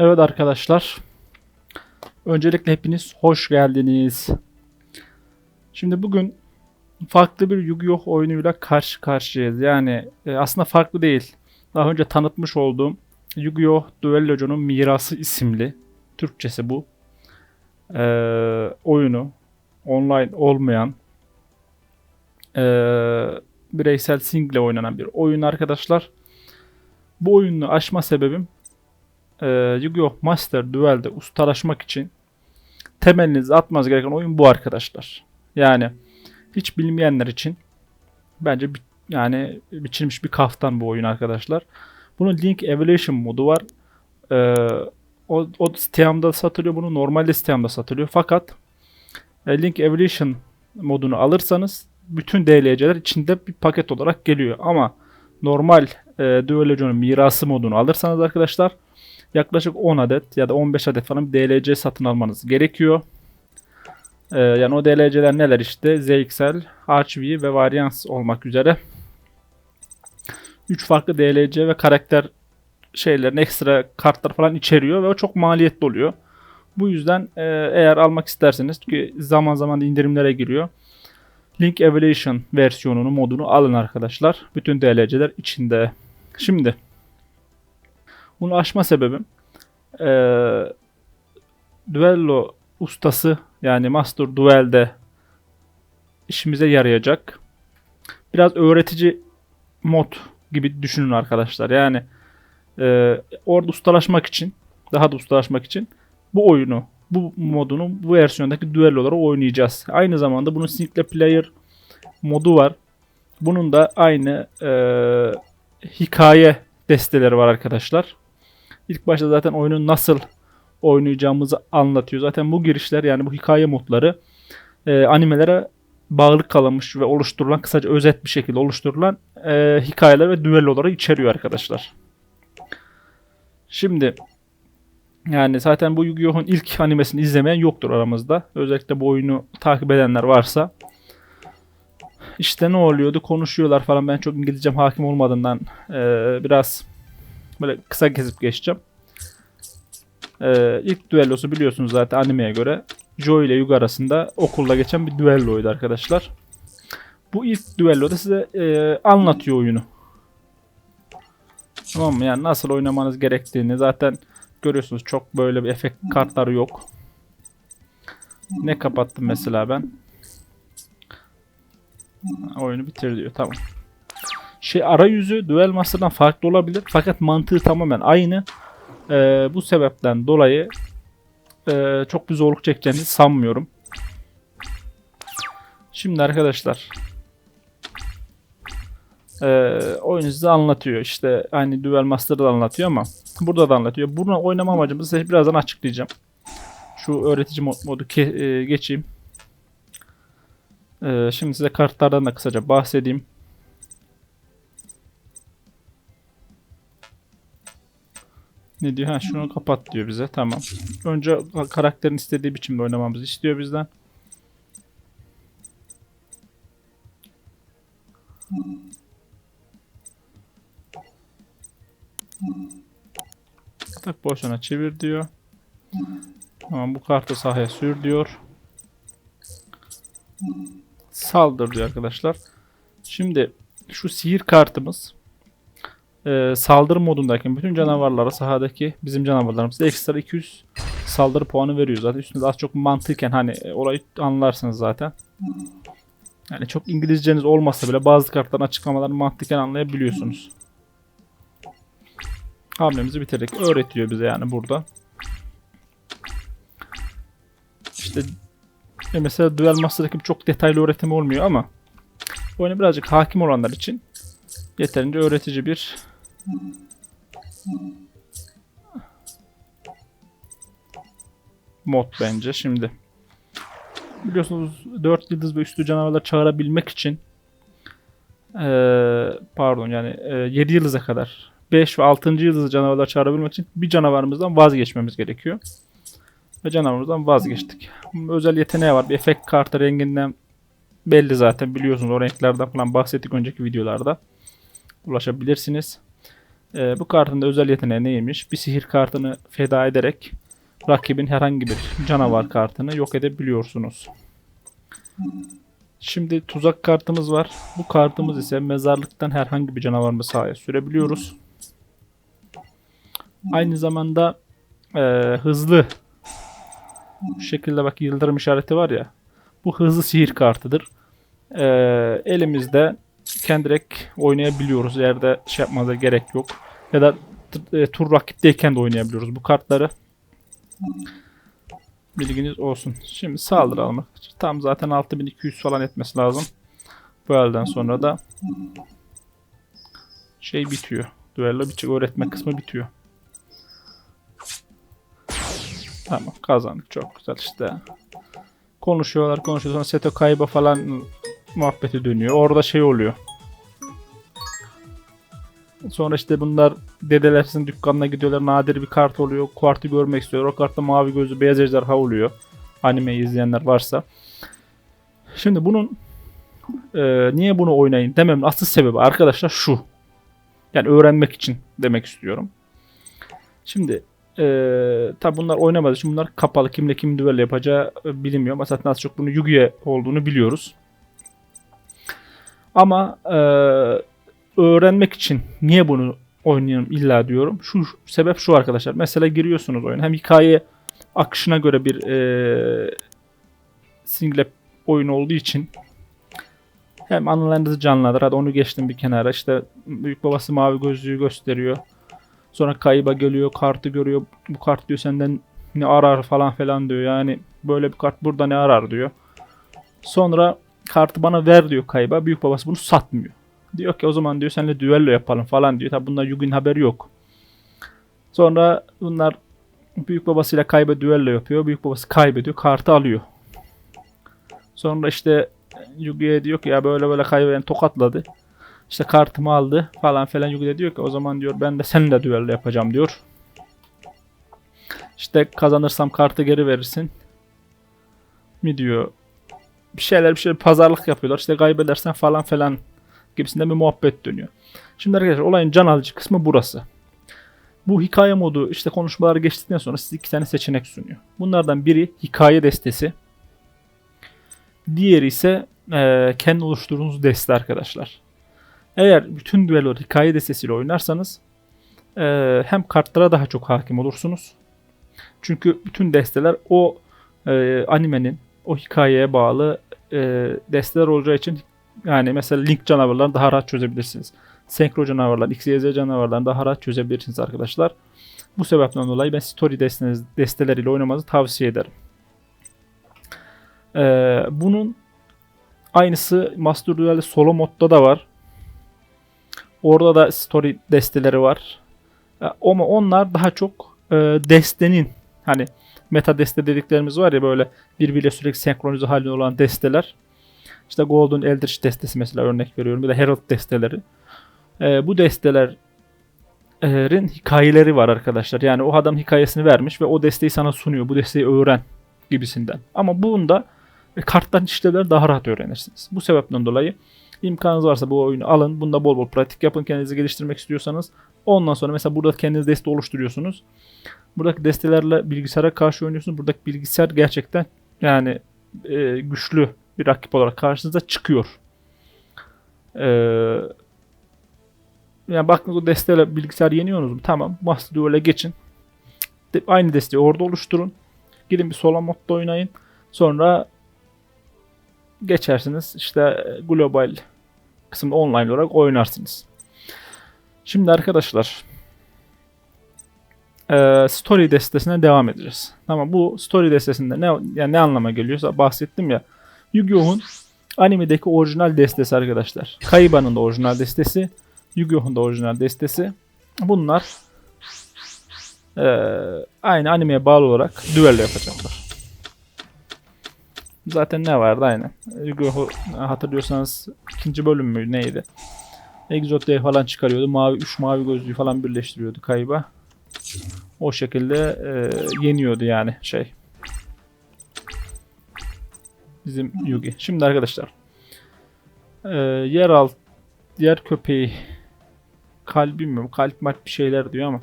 Evet arkadaşlar. Öncelikle hepiniz hoş geldiniz. Şimdi bugün farklı bir Yu-Gi-Oh oyunuyla karşı karşıyayız. Yani e, aslında farklı değil. Daha önce tanıtmış olduğum Yu-Gi-Oh Duelloco'nun Mirası isimli Türkçesi bu. e, oyunu online olmayan e, bireysel single oynanan bir oyun arkadaşlar. Bu oyunu açma sebebim e, Yu-Gi-Oh! Master Duel'de ustalaşmak için temelinizi atmanız gereken oyun bu arkadaşlar. Yani hiç bilmeyenler için bence bi- yani biçilmiş bir kaftan bu oyun arkadaşlar. Bunun Link Evolution modu var. E, o, o Steam'da satılıyor. Bunu normalde Steam'da satılıyor. Fakat e, Link Evolution modunu alırsanız bütün DLC'ler içinde bir paket olarak geliyor. Ama normal e, Duology'nin mirası modunu alırsanız arkadaşlar yaklaşık 10 adet ya da 15 adet falan DLC satın almanız gerekiyor. Ee, yani o DLC'ler neler işte? ZXL, HV ve Variance olmak üzere. 3 farklı DLC ve karakter şeylerin ekstra kartlar falan içeriyor ve o çok maliyetli oluyor. Bu yüzden e, eğer almak isterseniz ki zaman zaman indirimlere giriyor. Link Evolution versiyonunu modunu alın arkadaşlar. Bütün DLC'ler içinde. Şimdi bunu açma sebebim eee Duello ustası yani Master Duel'de işimize yarayacak. Biraz öğretici mod gibi düşünün arkadaşlar. Yani eee, orada ustalaşmak için, daha da ustalaşmak için bu oyunu, bu modunu bu versiyondaki düelloları oynayacağız. Aynı zamanda bunun single player modu var. Bunun da aynı eee, hikaye desteleri var arkadaşlar. İlk başta zaten oyunu nasıl oynayacağımızı anlatıyor. Zaten bu girişler yani bu hikaye modları e, animelere bağlı kalınmış ve oluşturulan kısaca özet bir şekilde oluşturulan e, hikayeler ve düelloları içeriyor arkadaşlar. Şimdi yani zaten bu Yu-Gi-Oh'un ilk animesini izlemeyen yoktur aramızda. Özellikle bu oyunu takip edenler varsa. İşte ne oluyordu konuşuyorlar falan ben çok İngilizcem hakim olmadığından e, biraz böyle kısa kesip geçeceğim. Ee, ilk düellosu biliyorsunuz zaten animeye göre Joe ile Yuga arasında okulda geçen bir düelloydu arkadaşlar. Bu ilk düelloda size e, anlatıyor oyunu. Tamam mı? Yani nasıl oynamanız gerektiğini zaten görüyorsunuz. Çok böyle bir efekt kartları yok. Ne kapattım mesela ben? Oyunu bitir diyor. Tamam. Şey arayüzü Duel Master'dan farklı olabilir. Fakat mantığı tamamen aynı. Ee, bu sebepten dolayı e, çok bir zorluk çekeceğinizi sanmıyorum. Şimdi arkadaşlar e, oyunu size anlatıyor. İşte hani Duel Master'da da anlatıyor ama burada da anlatıyor. Bunu oynama amacımızı size birazdan açıklayacağım. Şu öğretici mod, modu e, geçeyim. E, şimdi size kartlardan da kısaca bahsedeyim. Ne diyor? Ha şunu kapat diyor bize. Tamam. Önce karakterin istediği biçimde oynamamızı istiyor bizden. Tak boşuna çevir diyor. Tamam bu kartı sahaya sür diyor. Saldır diyor arkadaşlar. Şimdi şu sihir kartımız e, saldırı modundayken bütün canavarlara sahadaki bizim canavarlarımıza ekstra 200 saldırı puanı veriyor. Zaten üstünde az çok mantıken hani e, olayı anlarsınız zaten. Yani çok İngilizceniz olmasa bile bazı kartların açıklamalarını mantıken anlayabiliyorsunuz. Hamlemizi bitirdik. Öğretiyor bize yani burada. İşte e, mesela Duel Master'daki çok detaylı öğretim olmuyor ama oyuna birazcık hakim olanlar için yeterince öğretici bir mod bence şimdi. Biliyorsunuz 4 yıldız ve üstü canavarlar çağırabilmek için eee, pardon yani eee, 7 yıldıza kadar 5 ve 6. yıldız canavarlar çağırabilmek için bir canavarımızdan vazgeçmemiz gerekiyor. Ve canavarımızdan vazgeçtik. Özel yeteneği var. Bir efekt kartı renginden belli zaten biliyorsunuz o renklerden falan bahsettik önceki videolarda. Ulaşabilirsiniz. Ee, bu kartın da özel yeteneği neymiş? Bir sihir kartını feda ederek rakibin herhangi bir canavar kartını yok edebiliyorsunuz. Şimdi tuzak kartımız var. Bu kartımız ise mezarlıktan herhangi bir canavarımı sahaya sürebiliyoruz. Aynı zamanda e, hızlı bu şekilde bak yıldırım işareti var ya. Bu hızlı sihir kartıdır. E, elimizde kendi direkt oynayabiliyoruz. Yerde şey yapmada gerek yok. Ya da e, tur rakipteyken de oynayabiliyoruz bu kartları. Bilginiz olsun. Şimdi saldıralım. Tam zaten 6200 falan etmesi lazım. Bu elden sonra da şey bitiyor. Duello bitiyor. Öğretme kısmı bitiyor. Tamam kazandık. Çok güzel işte. Konuşuyorlar konuşuyor. Sonra Seto kayba falan muhabbeti dönüyor. Orada şey oluyor. Sonra işte bunlar dedelerin dükkanına gidiyorlar. Nadir bir kart oluyor. Kartı görmek istiyor. O kartta mavi gözlü beyaz ejderha oluyor. Animeyi izleyenler varsa. Şimdi bunun e, niye bunu oynayın dememin asıl sebebi arkadaşlar şu. Yani öğrenmek için demek istiyorum. Şimdi e, tabi bunlar oynamadığı için bunlar kapalı. Kimle kim düello yapacağı e, bilinmiyor. Ama zaten az çok bunu Yu-Gi olduğunu biliyoruz. Ama e, öğrenmek için niye bunu oynayalım illa diyorum. Şu sebep şu arkadaşlar. Mesela giriyorsunuz oyuna. Hem hikaye akışına göre bir e, single oyun olduğu için hem anılarınızı canlandır. Hadi onu geçtim bir kenara. İşte büyük babası mavi gözlüğü gösteriyor. Sonra kayba geliyor. Kartı görüyor. Bu kart diyor senden ne arar falan falan diyor. Yani böyle bir kart burada ne arar diyor. Sonra kartı bana ver diyor kayba. Büyük babası bunu satmıyor. Diyor ki o zaman diyor seninle düello yapalım falan diyor. Tabi bunlar Yugi'nin haberi yok. Sonra bunlar büyük babasıyla kayba düello yapıyor. Büyük babası kaybediyor. Kartı alıyor. Sonra işte Yugi'ye diyor ki ya böyle böyle kayba beni tokatladı. İşte kartımı aldı falan filan. Yugi de diyor ki o zaman diyor ben de seninle düello yapacağım diyor. İşte kazanırsam kartı geri verirsin. Mi diyor. Bir şeyler bir şeyler pazarlık yapıyorlar. İşte kaybedersen falan filan gibisinden bir muhabbet dönüyor. Şimdi arkadaşlar olayın can alıcı kısmı burası. Bu hikaye modu işte konuşmaları geçtikten sonra size iki tane seçenek sunuyor. Bunlardan biri hikaye destesi. Diğeri ise e, kendi oluşturduğunuz deste arkadaşlar. Eğer bütün düello hikaye destesiyle oynarsanız e, hem kartlara daha çok hakim olursunuz. Çünkü bütün desteler o e, animenin o hikayeye bağlı e, desteler olacağı için yani mesela link canavarlarını daha rahat çözebilirsiniz. Senkro canavarlar, XYZ canavarlarını daha rahat çözebilirsiniz arkadaşlar. Bu sebepten dolayı ben story desteniz, desteleriyle oynamanızı tavsiye ederim. Ee, bunun aynısı Master Duel'de solo modda da var. Orada da story desteleri var. Ama onlar daha çok e, destenin hani meta deste dediklerimiz var ya böyle birbiriyle sürekli senkronize halinde olan desteler. İşte Golden Eldritch destesi mesela örnek veriyorum. Bir de Herald desteleri. Ee, bu destelerin hikayeleri var arkadaşlar. Yani o adam hikayesini vermiş ve o desteği sana sunuyor. Bu desteği öğren gibisinden. Ama bunda e, karttan işlevleri daha rahat öğrenirsiniz. Bu sebepten dolayı imkanınız varsa bu oyunu alın. Bunda bol bol pratik yapın kendinizi geliştirmek istiyorsanız. Ondan sonra mesela burada kendiniz deste oluşturuyorsunuz. Buradaki destelerle bilgisayara karşı oynuyorsunuz. Buradaki bilgisayar gerçekten yani e, güçlü bir rakip olarak karşınıza çıkıyor. Ee, yani bakın o desteyle bilgisayar yeniyorsunuz mu? Tamam. Master Duel'e geçin. De, aynı desteği orada oluşturun. Gidin bir solo modda oynayın. Sonra geçersiniz. İşte global kısımda online olarak oynarsınız. Şimdi arkadaşlar story destesine devam edeceğiz. Tamam bu story destesinde ne yani ne anlama geliyorsa bahsettim ya. Yu-Gi-Oh'un animedeki orijinal destesi arkadaşlar. Kaiba'nın da orijinal destesi. Yu-Gi-Oh'un da orijinal destesi. Bunlar e, aynı animeye bağlı olarak düello yapacaklar. Zaten ne vardı aynı. Yu-Gi-Oh hatırlıyorsanız ikinci bölüm mü neydi? Exotea falan çıkarıyordu. Mavi 3 mavi gözlüğü falan birleştiriyordu Kaiba. O şekilde e, yeniyordu yani şey. Bizim Yugi. Şimdi arkadaşlar. E, yer alt yer köpeği kalbi mi? Kalp mat bir şeyler diyor ama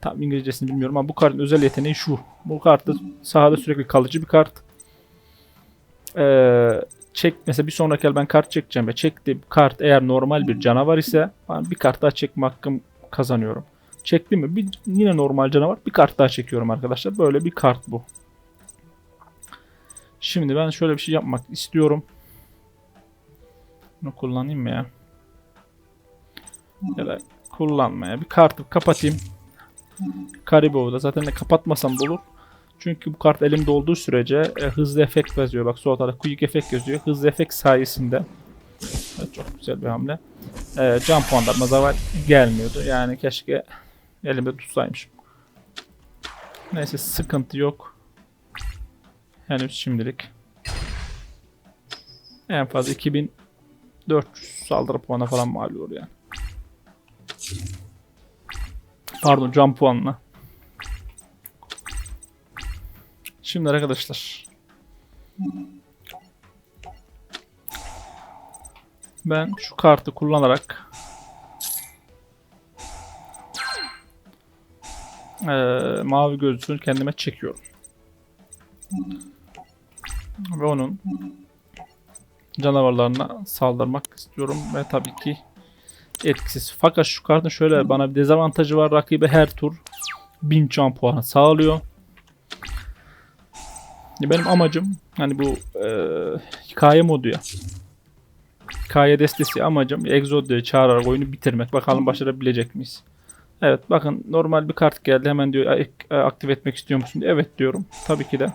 tam İngilizcesini bilmiyorum ama bu kartın özel yeteneği şu. Bu kartı sahada sürekli kalıcı bir kart. Ee, çek mesela bir sonraki el ben kart çekeceğim ve çektiğim kart eğer normal bir canavar ise ben bir kart daha çekme hakkım kazanıyorum. Çektim mi? Bir, yine normal canavar. Bir kart daha çekiyorum arkadaşlar. Böyle bir kart bu. Şimdi ben şöyle bir şey yapmak istiyorum. Bunu kullanayım mı ya? Ya da kullanmaya. Bir kartı kapatayım. Karibov'da zaten de kapatmasam da olur. Çünkü bu kart elimde olduğu sürece e, hızlı efekt yazıyor. Bak sol tarafta quick efekt yazıyor. Hızlı efekt sayesinde evet, çok güzel bir hamle. E, can puanlarına zarar gelmiyordu. Yani keşke elimde tutsaymışım. Neyse sıkıntı yok. Henüz şimdilik. En fazla 2400 saldırı puanı falan mal olur yani. Pardon can puanına. Şimdi arkadaşlar. Ben şu kartı kullanarak eee, mavi gözlüğünü kendime çekiyorum. Ve onun canavarlarına saldırmak istiyorum ve tabii ki etkisiz. Fakat şu kartın şöyle bana bir dezavantajı var. Rakibe her tur 1000 can puanı sağlıyor. Benim amacım hani bu e, hikaye modu ya. Hikaye destesi amacım Exodia'yı çağırarak oyunu bitirmek. Bakalım başarabilecek miyiz? Evet bakın normal bir kart geldi. Hemen diyor "Ak- aktif etmek istiyor musun? diye. Evet diyorum. Tabii ki de.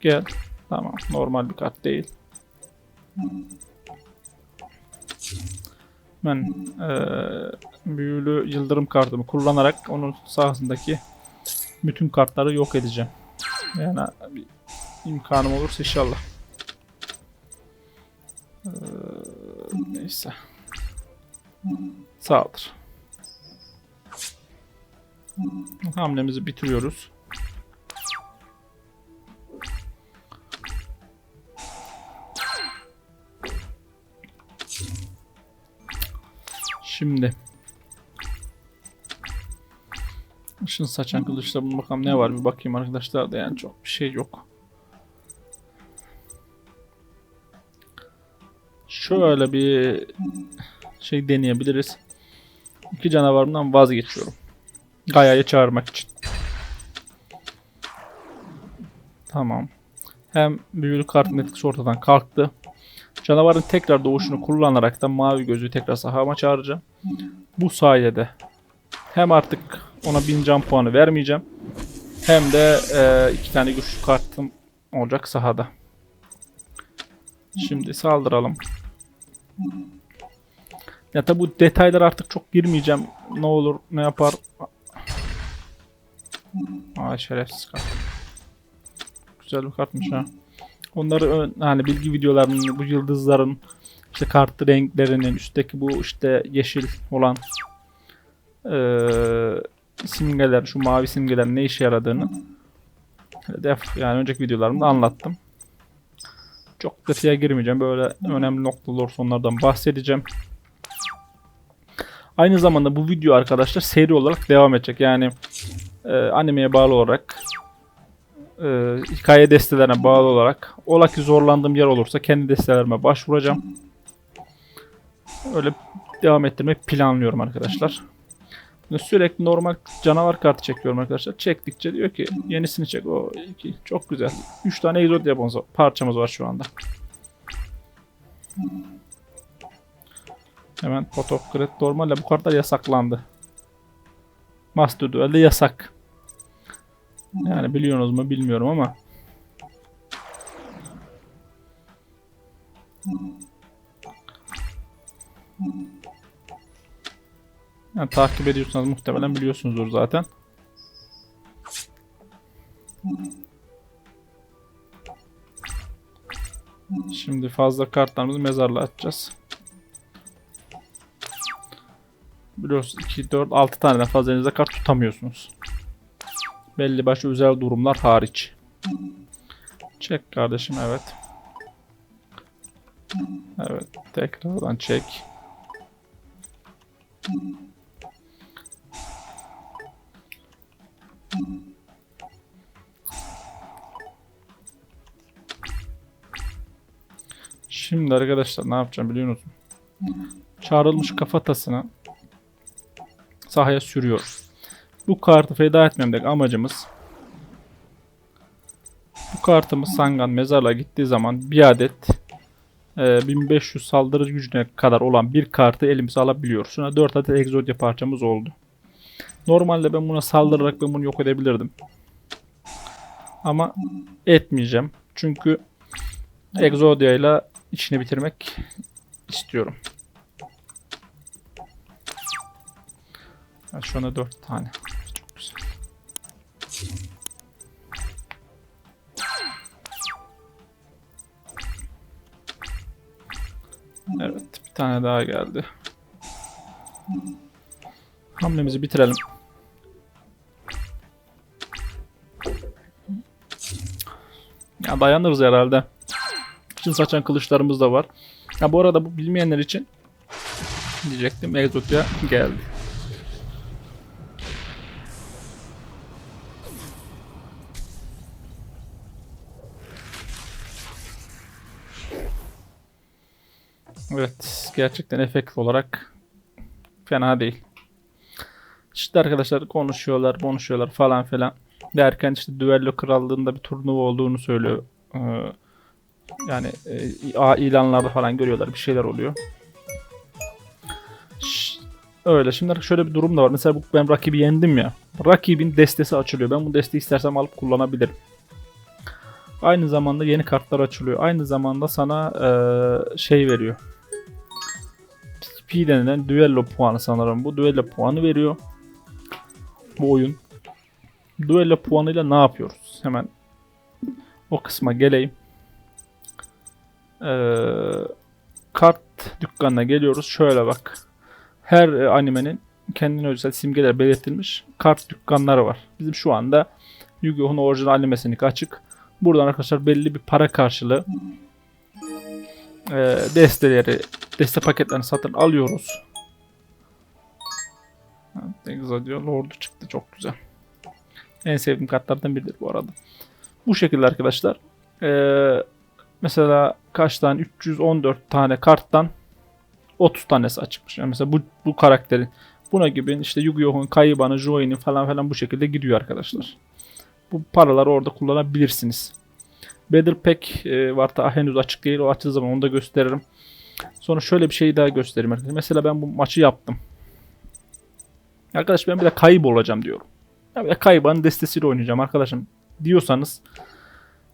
Gel. Tamam. Normal bir kart değil. Ben eee büyülü yıldırım kartımı kullanarak onun sahasındaki bütün kartları yok edeceğim. Yani bir imkanım olursa inşallah. Eee, neyse. Sağdır. Hamlemizi bitiriyoruz. Şimdi Işın saçan kılıçla bunu bakalım ne var bir bakayım arkadaşlar da yani çok bir şey yok. Şöyle bir şey deneyebiliriz. İki canavarımdan vazgeçiyorum. Gaya'yı çağırmak için. Tamam. Hem büyülü kartın etkisi ortadan kalktı. Canavarın tekrar doğuşunu kullanarak da mavi gözü tekrar sahama çağıracağım. Bu sayede hem artık ona 1000 can puanı vermeyeceğim. Hem de e, iki tane güçlü kartım olacak sahada. Şimdi saldıralım. Ya tabi bu detaylara artık çok girmeyeceğim. Ne olur ne yapar. Aa şerefsiz kart. Güzel bir kartmış ha. Onları hani bilgi videolarının bu yıldızların işte kart renklerinin üstteki bu işte yeşil olan eee simgeler, şu mavi simgelerin ne işe yaradığını yani önceki videolarımda anlattım. Çok detaya girmeyeceğim. Böyle önemli noktalar olursa onlardan bahsedeceğim. Aynı zamanda bu video arkadaşlar seri olarak devam edecek. Yani e, animeye bağlı olarak e, hikaye destelerine bağlı olarak ola ki zorlandığım yer olursa kendi destelerime başvuracağım. Öyle devam ettirmeyi planlıyorum arkadaşlar. Sürekli normal canavar kartı çekiyorum arkadaşlar. Çektikçe diyor ki yenisini çek. O iki çok güzel. 3 tane Exodia bonzo parçamız var şu anda. Hemen Potokret normalde bu kartlar yasaklandı. Master Duel'de yasak. Yani biliyorsunuz mu bilmiyorum ama. Yani takip ediyorsanız muhtemelen biliyorsunuzdur zaten. Şimdi fazla kartlarımızı mezarlığa atacağız. Biliyorsunuz 2, 4, 6 taneden fazla elinizde kart tutamıyorsunuz. Belli başlı özel durumlar hariç. Çek kardeşim evet. Evet tekrardan çek. Şimdi arkadaşlar ne yapacağım biliyor musun? Çağrılmış kafatasını sahaya sürüyoruz. Bu kartı feda etmemdeki amacımız bu kartımız Sangan mezarlığa gittiği zaman bir adet e, 1500 saldırı gücüne kadar olan bir kartı elimize alabiliyoruz. Şuna 4 adet Exodia parçamız oldu. Normalde ben buna saldırarak ben bunu yok edebilirdim. Ama etmeyeceğim. Çünkü Exodia ile içini bitirmek istiyorum. Ha, Şu anda 4 tane. Çok güzel. Evet, bir tane daha geldi. Hamlemizi bitirelim. Ya dayanırız herhalde. Çin saçan kılıçlarımız da var. Ha bu arada bu bilmeyenler için diyecektim Exodia geldi. Evet, gerçekten efekt olarak fena değil. İşte arkadaşlar konuşuyorlar, konuşuyorlar falan filan. Derken işte Düello Krallığı'nda bir turnuva olduğunu söylüyor. Ee, yani e, ilanlarda falan görüyorlar bir şeyler oluyor. Öyle. Şimdi şöyle bir durum da var. Mesela ben rakibi yendim ya. Rakibin destesi açılıyor. Ben bu desteği istersem alıp kullanabilirim. Aynı zamanda yeni kartlar açılıyor. Aynı zamanda sana eee, şey veriyor. P denilen düello puanı sanırım. Bu düello puanı veriyor. Bu oyun. Düello puanıyla ne yapıyoruz? Hemen o kısma geleyim. Eee, kart dükkanına geliyoruz. Şöyle bak. Her e, animenin kendine özel simgeler belirtilmiş kart dükkanları var. Bizim şu anda Yu-Gi-Oh'un orijinal animesini açık. Buradan arkadaşlar belli bir para karşılığı e, desteleri, deste paketlerini satın alıyoruz. Ne güzel diyor. Lord'u çıktı. Çok güzel. En sevdiğim kartlardan biridir bu arada. Bu şekilde arkadaşlar. Ee, mesela kaç tane? 314 tane karttan 30 tanesi açıkmış. Yani mesela bu, bu karakterin buna gibi işte Yu-Gi-Oh'un, Kaiban'ın, Joey'nin falan falan bu şekilde gidiyor arkadaşlar. Bu paraları orada kullanabilirsiniz. Battle Pack e, var da henüz açık değil. O açtığı zaman onu da gösteririm. Sonra şöyle bir şey daha göstereyim arkadaşlar. Mesela ben bu maçı yaptım. Arkadaş ben bir de kayıp olacağım diyorum. Ya bir de Kaiban'ın destesiyle oynayacağım arkadaşım diyorsanız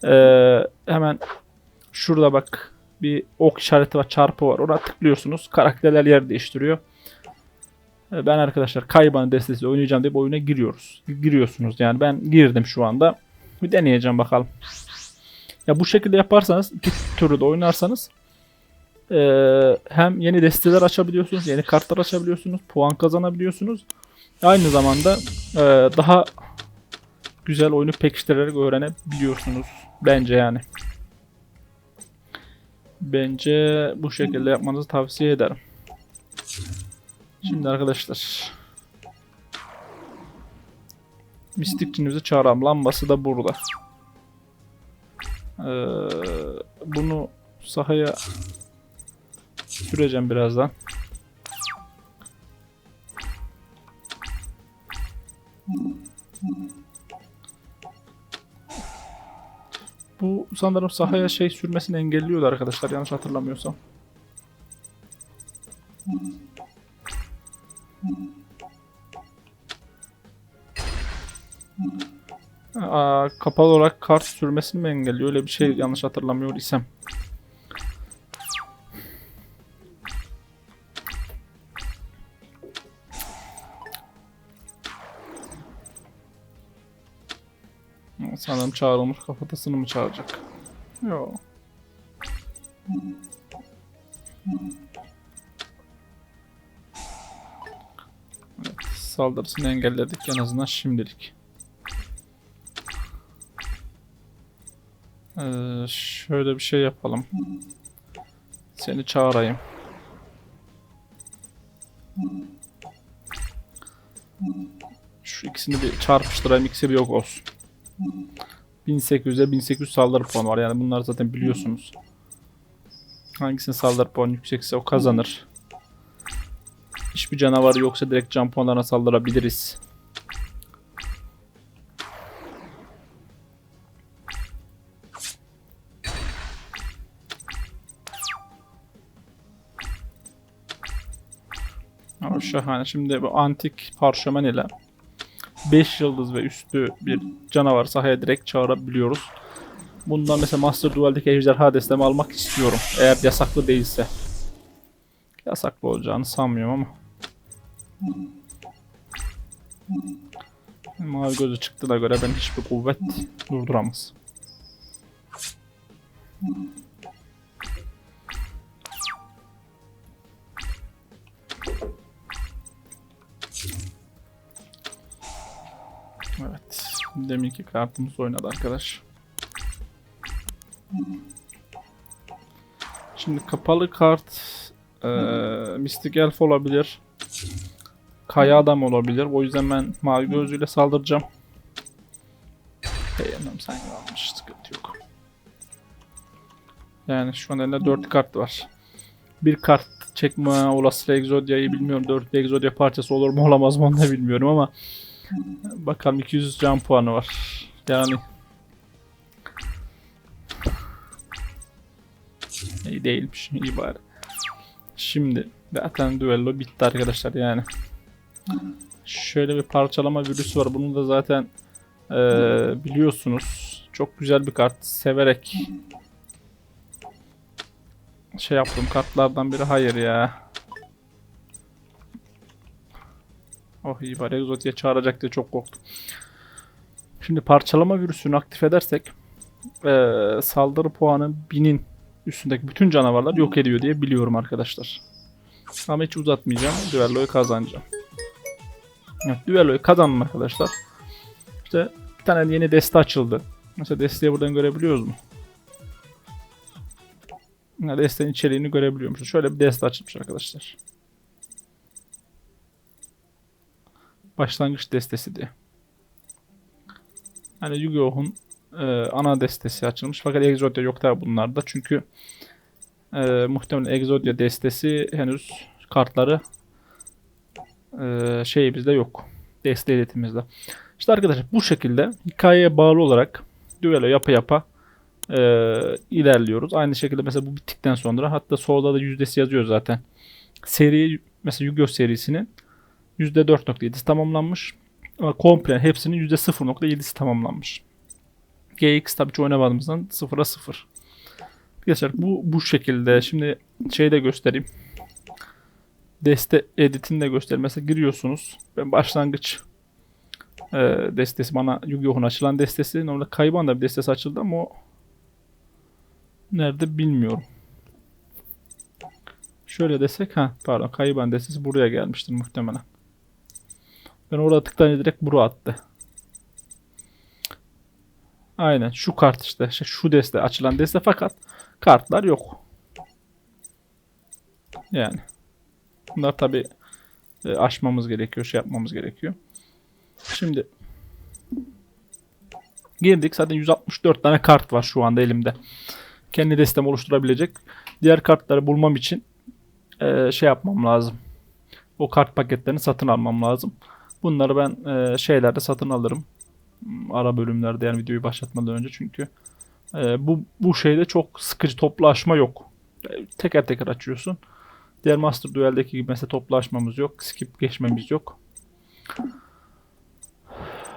eee, hemen şurada bak bir ok işareti var, çarpı var. Ona tıklıyorsunuz. Karakterler yer değiştiriyor. E, Ben arkadaşlar Kaiban'ın destesiyle oynayacağım diye oyuna giriyoruz. Giriyorsunuz yani ben girdim şu anda. Bir deneyeceğim bakalım. Ya bu şekilde yaparsanız iki türlü de oynarsanız eee, hem yeni desteler açabiliyorsunuz, yeni kartlar açabiliyorsunuz, puan kazanabiliyorsunuz. Aynı zamanda eee, daha güzel oyunu pekiştirerek öğrenebiliyorsunuz bence yani. Bence bu şekilde yapmanızı tavsiye ederim. Şimdi arkadaşlar Mistik cinimizi çağıran lambası da burada. Ee, bunu sahaya süreceğim birazdan. Bu sanırım sahaya şey sürmesini engelliyordu arkadaşlar yanlış hatırlamıyorsam. Aa, kapalı olarak kart sürmesini mi engelliyor? Öyle bir şey yanlış hatırlamıyor isem. Sanırım çağrılmış kafatasını mı çağıracak? Yok. Evet, saldırısını engelledik en azından şimdilik. Ee, şöyle bir şey yapalım. Seni çağırayım. Şu ikisini bir çarpıştırayım ikisi bir yok olsun. 1800'e 1800 saldırı puanı var yani bunlar zaten biliyorsunuz. Hangisinin saldırı puanı yüksekse o kazanır. Hiçbir canavar yoksa direkt can puanlarına saldırabiliriz. Ama şahane. Şimdi bu antik parşömen ile 5 yıldız ve üstü bir canavar sahaya direkt çağırabiliyoruz. Bundan mesela Master Duel'deki ejderha destemi almak istiyorum. Eğer yasaklı değilse. Yasaklı olacağını sanmıyorum ama. Mavi gözü çıktığına göre ben hiçbir kuvvet durduramaz. Deminki kartımız oynadı arkadaş. Şimdi kapalı kart eee Mystic Elf olabilir. Kaya adam olabilir. O yüzden ben mavi gözüyle saldıracağım. Beğenmem sen almış. Sıkıntı yok. Yani şu an elinde 4 kart var. Bir kart çekme olasılığı Exodia'yı bilmiyorum. 4 Exodia parçası olur mu olamaz mı onu da bilmiyorum ama Bakalım 200 can puanı var. Yani iyi değilmiş. iyi bari. Şimdi zaten düello bitti arkadaşlar yani. Şöyle bir parçalama virüsü var. Bunu da zaten eee, biliyorsunuz. Çok güzel bir kart. Severek şey yaptım kartlardan biri. Hayır ya. Oh iyi bari egzotiğe çağıracak diye çok korktum. Şimdi parçalama virüsünü aktif edersek eee, saldırı puanı 1000'in üstündeki bütün canavarlar yok ediyor diye biliyorum arkadaşlar. Ama hiç uzatmayacağım. Düelloyu kazanacağım. Evet, düelloyu kazandım arkadaşlar. İşte bir tane yeni deste açıldı. Mesela desteği buradan görebiliyoruz mu? Ya desteğin içeriğini görebiliyormuşuz. Şöyle bir deste açılmış arkadaşlar. Başlangıç destesi diye. Hani Yu-Gi-Oh'un e, ana destesi açılmış. Fakat Exodia yok tabi bunlarda. Çünkü e, muhtemelen Exodia destesi henüz kartları e, şeyimizde yok. Deste iletimizde. İşte arkadaşlar bu şekilde hikayeye bağlı olarak düello yapa yapa e, ilerliyoruz. Aynı şekilde mesela bu bittikten sonra hatta solda da yüzdesi yazıyor zaten. Seri mesela Yu-Gi-Oh serisinin %4.7'si tamamlanmış. Ama komple hepsinin %0.7'si tamamlanmış. GX tabii ki oynamadığımızdan 0'a 0. Arkadaşlar bu bu şekilde. Şimdi şeyi de göstereyim. Deste editini de göstereyim. Mesela giriyorsunuz. Ben başlangıç e, destesi bana Yu-Gi-Oh'un açılan destesi. Normalde Kayban da bir destesi açıldı ama o nerede bilmiyorum. Şöyle desek ha pardon Kayban destesi buraya gelmiştir muhtemelen. Ben orada tıklayınca direkt buru attı. Aynen şu kart işte. Şu deste açılan deste fakat kartlar yok. Yani. Bunlar tabi e, aşmamız gerekiyor. Şey yapmamız gerekiyor. Şimdi girdik. Zaten 164 tane kart var şu anda elimde. Kendi destem oluşturabilecek. Diğer kartları bulmam için e, şey yapmam lazım. O kart paketlerini satın almam lazım. Bunları ben e, şeylerde satın alırım. Ara bölümlerde yani videoyu başlatmadan önce çünkü e, bu bu şeyde çok sıkıcı toplaşma yok. E, teker teker açıyorsun. Diğer Master Duel'deki gibi mesela toplaşmamız yok. Skip geçmemiz yok.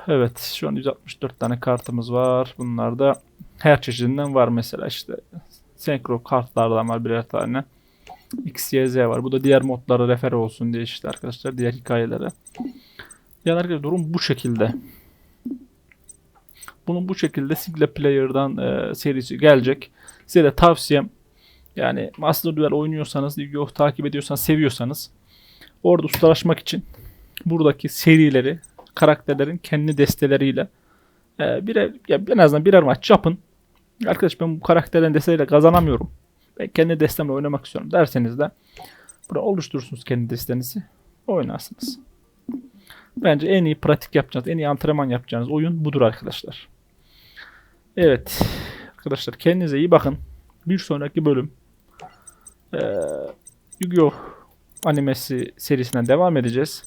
Evet şu an 164 tane kartımız var. Bunlarda her çeşidinden var mesela işte. Senkro kartlardan var birer tane. X, Y, Z var. Bu da diğer modlara refer olsun diye işte arkadaşlar. Diğer hikayelere. Yani arkadaşlar durum bu şekilde. Bunun bu şekilde single player'dan e, serisi gelecek. Size de tavsiyem yani Master Duel oynuyorsanız, Yu-Gi-Oh takip ediyorsanız, seviyorsanız orada ustalaşmak için buradaki serileri, karakterlerin kendi desteleriyle e, birer, ya en azından birer maç yapın. Arkadaş ben bu karakterlerin desteleriyle kazanamıyorum. Ben kendi destemle oynamak istiyorum derseniz de burada oluşturursunuz kendi destenizi. Oynarsınız. Bence en iyi pratik yapacağınız, en iyi antrenman yapacağınız oyun budur arkadaşlar. Evet. Arkadaşlar kendinize iyi bakın. Bir sonraki bölüm ee, Yu-Gi-Oh! animesi serisinden devam edeceğiz.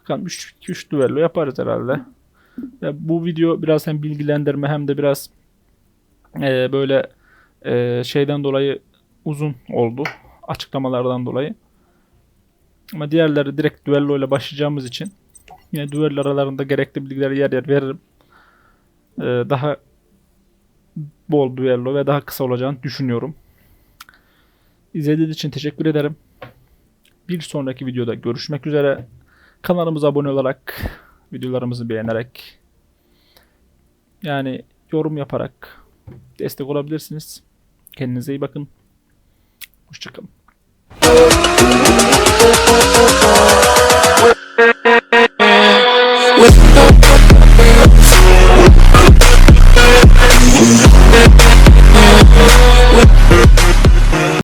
Bakalım 3 düello yaparız herhalde. Ve bu video biraz hem bilgilendirme hem de biraz ee, böyle ee, şeyden dolayı uzun oldu. Açıklamalardan dolayı. Ama diğerleri direkt düello ile başlayacağımız için yine düello aralarında gerekli bilgileri yer yer veririm. Ee, daha bol düello ve daha kısa olacağını düşünüyorum. İzlediğiniz için teşekkür ederim. Bir sonraki videoda görüşmek üzere. Kanalımıza abone olarak, videolarımızı beğenerek, yani yorum yaparak destek olabilirsiniz. Kendinize iyi bakın. Hoşçakalın. Thank you.